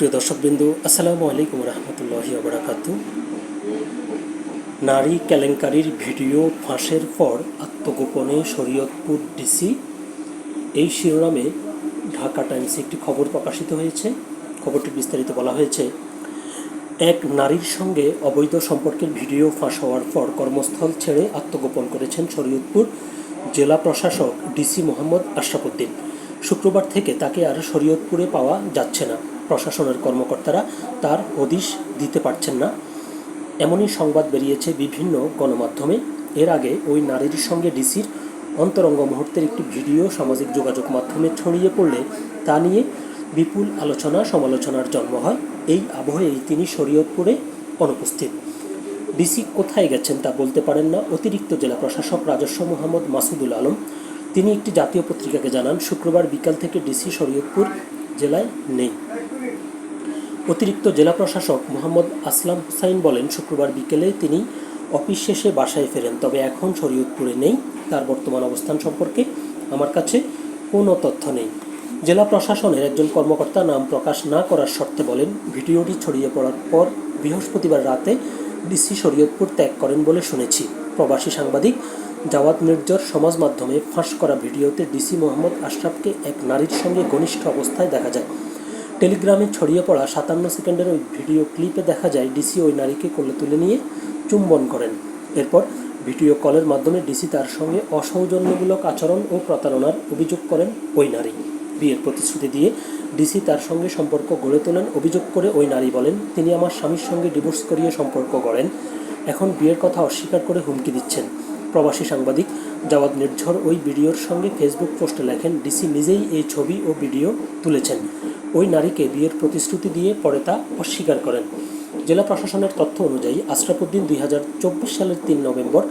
সুপ্রিয় দর্শকবিন্দু, আসসালামু আলাইকুম রহমতুল্লাহি আবরাকাত নারী কেলেঙ্কারির ভিডিও ফাঁসের পর আত্মগোপনে শরীয়তপুর ডিসি। এই শিরোনামে ঢাকা টাইমসে একটি খবর প্রকাশিত হয়েছে। খবরটি বিস্তারিত বলা হয়েছে, এক নারীর সঙ্গে অবৈধ সম্পর্কের ভিডিও ফাঁস হওয়ার পর কর্মস্থল ছেড়ে আত্মগোপন করেছেন শরীয়তপুর জেলা প্রশাসক ডিসি মোহাম্মদ আশরাফুদ্দিন। শুক্রবার থেকে তাকে আর শরীয়তপুরে পাওয়া যাচ্ছে না। প্রশাসনের কর্মকর্তারা তার হদিশ দিতে পারছেন না। এমনই সংবাদ বেরিয়েছে বিভিন্ন গণমাধ্যমে। এর আগে ওই নারীর সঙ্গে ডিসির অন্তরঙ্গ মুহূর্তের একটি ভিডিও সামাজিক যোগাযোগ মাধ্যমে ছড়িয়ে পড়লে তা নিয়ে বিপুল আলোচনা সমালোচনার জন্ম হয়। এই আবহেই তিনি শরীয়তপুরে অনুপস্থিত। ডিসি কোথায় গেছেন তা বলতে পারেন না। অতিরিক্ত জেলা প্রশাসক রাজস্ব মোহাম্মদ মাসুদুল আলম। তিনি একটি জাতীয় পত্রিকাকে জানান, শুক্রবার বিকাল থেকে ডিসি শরীয়তপুর জেলায় নেই। অতিরিক্ত জেলা প্রশাসক মোহাম্মদ আসলাম হুসাইন বলেন, শুক্রবার বিকেলে তিনি অফিস শেষে বাসায় ফেরেন। তবে এখন শরীয়তপুরে নেই। তার বর্তমান অবস্থান সম্পর্কে আমার কাছে কোনো তথ্য নেই। জেলা প্রশাসনের একজন কর্মকর্তা নাম প্রকাশ না করার শর্তে বলেন, ভিডিওটি ছড়িয়ে পড়ার পর বৃহস্পতিবার রাতে ডিসি শরীয়তপুর ত্যাগ করেন বলে শুনেছি। প্রবাসী সাংবাদিক জাওয়াত মির্জর সমাজ মাধ্যমে ফাঁস করা ভিডিওতে ডিসি মোহাম্মদ আশরাফকে এক নারীর সঙ্গে ঘনিষ্ঠ অবস্থায় দেখা যায়। টেলিগ্রামে ছড়িয়ে পড়া সাতান্ন সেকেন্ডের ওই ভিডিও ক্লিপে দেখা যায় ডিসি ওই নারীকে কোলে তুলে নিয়ে চুম্বন করেন। এরপর ভিডিও কলের মাধ্যমে ডিসি তার সঙ্গে অসৌজন্যমূলক আচরণ ও প্রতারণার অভিযোগ করেন ওই নারী। বিয়ের প্রতিশ্রুতি দিয়ে ডিসি তার সঙ্গে সম্পর্ক গড়ে তোলেন, অভিযোগ করে ওই নারী বলেন, তিনি আমার স্বামীর সঙ্গে ডিভোর্স করিয়ে সম্পর্ক গড়েন। এখন বিয়ের কথা অস্বীকার করে হুমকি দিচ্ছেন। প্রবাসী সাংবাদিক জাওয়াদ নির্ঝর ওই ভিডিওর সঙ্গে ফেসবুক পোস্টে লেখেন, ডিসি নিজেই এই ছবি ও ভিডিও তুলেছেন। ওই নারীকে বিয়ের প্রতিশ্রুতি দিয়ে পরে তা অস্বীকার করেন। জেলা প্রশাসনের তথ্য অনুযায়ী আশরাফুদ্দিন দুই হাজার চব্বিশ সালের তিন নভেম্বর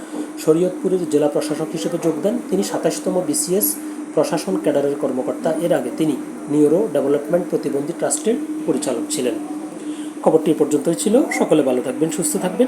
শরীয়তপুরের জেলা প্রশাসক হিসেবে যোগ দেন। তিনি সাতাশতম বিসিএস প্রশাসন ক্যাডারের কর্মকর্তা। এর আগে তিনি নিউরো ডেভেলপমেন্ট প্রতিবন্ধী ট্রাস্টের পরিচালক ছিলেন। খবরটি পর্যন্তই ছিল। সকলে ভালো থাকবেন, সুস্থ থাকবেন।